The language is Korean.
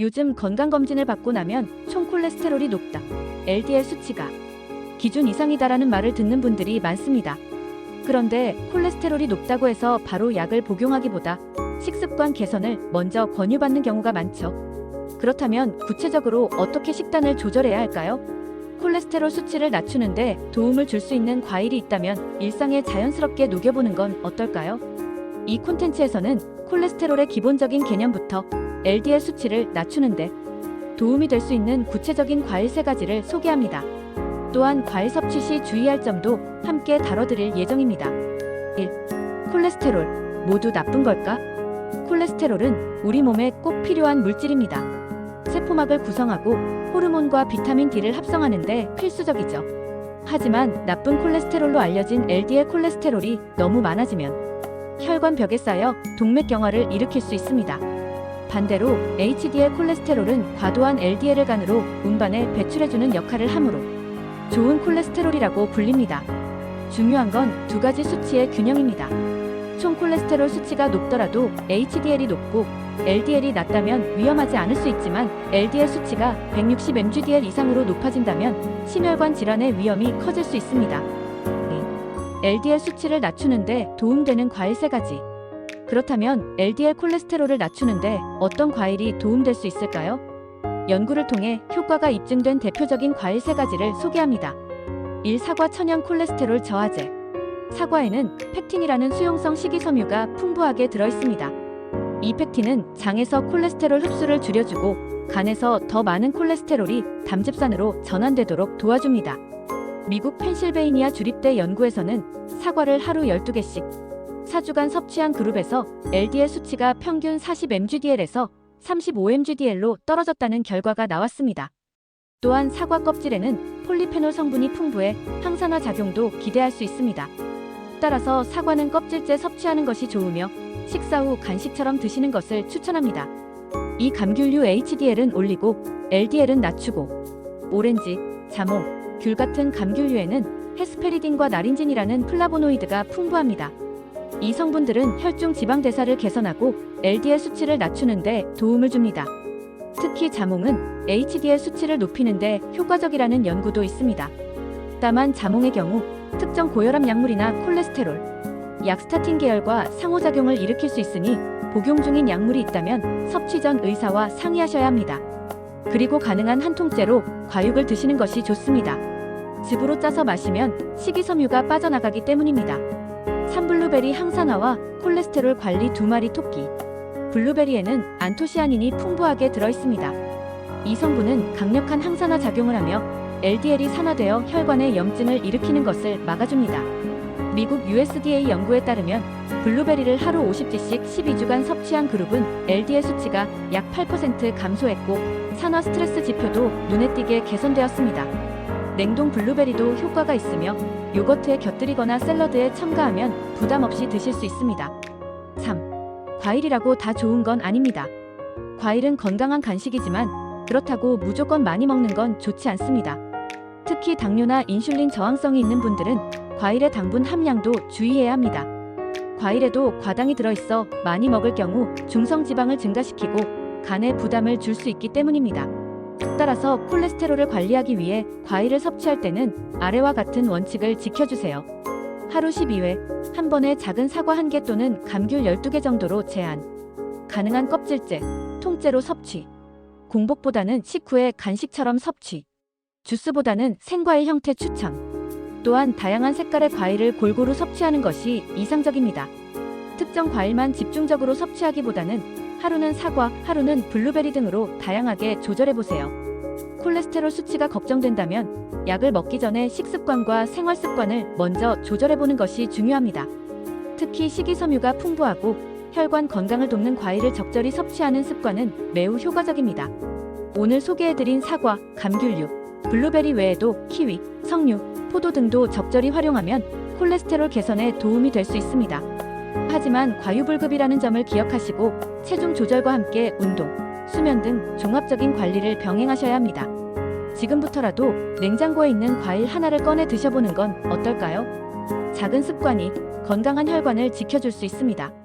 요즘 건강검진을 받고 나면 총 콜레스테롤이 높다. LDL 수치가 기준 이상이다라는 말을 듣는 분들이 많습니다. 그런데 콜레스테롤이 높다고 해서 바로 약을 복용하기보다 식습관 개선을 먼저 권유받는 경우가 많죠. 그렇다면 구체적으로 어떻게 식단을 조절해야 할까요? 콜레스테롤 수치를 낮추는데 도움을 줄 수 있는 과일이 있다면 일상에 자연스럽게 녹여보는 건 어떨까요? 이 콘텐츠에서는 콜레스테롤의 기본적인 개념부터 LDL 수치를 낮추는데 도움이 될 수 있는 구체적인 과일 세 가지를 소개합니다. 또한 과일 섭취 시 주의할 점도 함께 다뤄드릴 예정입니다. 1. 콜레스테롤 모두 나쁜 걸까? 콜레스테롤은 우리 몸에 꼭 필요한 물질입니다. 세포막을 구성하고 호르몬과 비타민 D를 합성하는데 필수적이죠. 하지만 나쁜 콜레스테롤로 알려진 LDL 콜레스테롤이 너무 많아지면 혈관 벽에 쌓여 동맥경화를 일으킬 수 있습니다. 반대로 HDL 콜레스테롤은 과도한 LDL을 간으로 운반에 배출해주는 역할을 하므로 좋은 콜레스테롤이라고 불립니다. 중요한 건 두 가지 수치의 균형입니다. 총 콜레스테롤 수치가 높더라도 HDL이 높고 LDL이 낮다면 위험하지 않을 수 있지만 LDL 수치가 160 mgdl 이상으로 높아진다면 심혈관 질환의 위험이 커질 수 있습니다. LDL 수치를 낮추는데 도움되는 과일 세 가지. 그렇다면 LDL 콜레스테롤을 낮추는데 어떤 과일이 도움될 수 있을까요? 연구를 통해 효과가 입증된 대표적인 과일 세 가지를 소개합니다. 1. 사과 천연 콜레스테롤 저하제. 사과에는 팩틴이라는 수용성 식이섬유가 풍부하게 들어있습니다. 이 팩틴은 장에서 콜레스테롤 흡수를 줄여주고 간에서 더 많은 콜레스테롤이 담즙산으로 전환되도록 도와줍니다. 미국 펜실베이니아 주립대 연구에서는 사과를 하루 12개씩 4주간 섭취한 그룹에서 LDL 수치가 평균 40 mgdl에서 35 mgdl로 떨어졌다는 결과가 나왔습니다. 또한 사과 껍질에는 폴리페놀 성분이 풍부해 항산화 작용도 기대할 수 있습니다. 따라서 사과는 껍질째 섭취하는 것이 좋으며 식사 후 간식처럼 드시는 것을 추천합니다. 이 감귤류 HDL은 올리고 LDL은 낮추고 오렌지, 자몽, 귤 같은 감귤류에는 헤스페리딘과 나린진이라는 플라보노이드가 풍부합니다. 이 성분들은 혈중 지방 대사를 개선하고 LDL 수치를 낮추는데 도움을 줍니다. 특히 자몽은 HDL 수치를 높이는데 효과적이라는 연구도 있습니다. 다만 자몽의 경우 특정 고혈압 약물이나 콜레스테롤, 약스타틴 계열과 상호작용을 일으킬 수 있으니 복용 중인 약물이 있다면 섭취 전 의사와 상의하셔야 합니다. 그리고 가능한 한 통째로 과육을 드시는 것이 좋습니다. 즙으로 짜서 마시면 식이섬유가 빠져나가기 때문입니다. 산블루베리 항산화와 콜레스테롤 관리 두 마리 토끼. 블루베리에는 안토시아닌이 풍부하게 들어있습니다. 이 성분은 강력한 항산화 작용을 하며 LDL이 산화되어 혈관에 염증을 일으키는 것을 막아줍니다. 미국 USDA 연구에 따르면 블루베리를 하루 50g씩 12주간 섭취한 그룹은 LDL 수치가 약 8% 감소했고 산화 스트레스 지표도 눈에 띄게 개선되었습니다. 냉동 블루베리도 효과가 있으며 요거트에 곁들이거나 샐러드에 첨가하면 부담 없이 드실 수 있습니다. 3. 과일이라고 다 좋은 건 아닙니다. 과일은 건강한 간식이지만 그렇다고 무조건 많이 먹는 건 좋지 않습니다. 특히 당뇨나 인슐린 저항성이 있는 분들은 과일의 당분 함량도 주의해야 합니다. 과일에도 과당이 들어있어 많이 먹을 경우 중성 지방을 증가시키고 간에 부담을 줄 수 있기 때문입니다. 따라서 콜레스테롤을 관리하기 위해 과일을 섭취할 때는 아래와 같은 원칙을 지켜주세요. 하루 12회, 한 번에 작은 사과 1개 또는 감귤 12개 정도로 제한. 가능한 껍질째, 통째로 섭취. 공복보다는 식후에 간식처럼 섭취. 주스보다는 생과일 형태 추천. 또한 다양한 색깔의 과일을 골고루 섭취하는 것이 이상적입니다. 특정 과일만 집중적으로 섭취하기보다는 하루는 사과, 하루는 블루베리 등으로 다양하게 조절해 보세요. 콜레스테롤 수치가 걱정된다면 약을 먹기 전에 식습관과 생활 습관을 먼저 조절해 보는 것이 중요합니다. 특히 식이섬유가 풍부하고 혈관 건강을 돕는 과일을 적절히 섭취하는 습관은 매우 효과적입니다. 오늘 소개해드린 사과, 감귤류, 블루베리 외에도 키위, 석류, 포도 등도 적절히 활용하면 콜레스테롤 개선에 도움이 될 수 있습니다. 하지만 과유불급이라는 점을 기억하시고 체중 조절과 함께 운동, 수면 등 종합적인 관리를 병행하셔야 합니다. 지금부터라도 냉장고에 있는 과일 하나를 꺼내 드셔보는 건 어떨까요? 작은 습관이 건강한 혈관을 지켜줄 수 있습니다.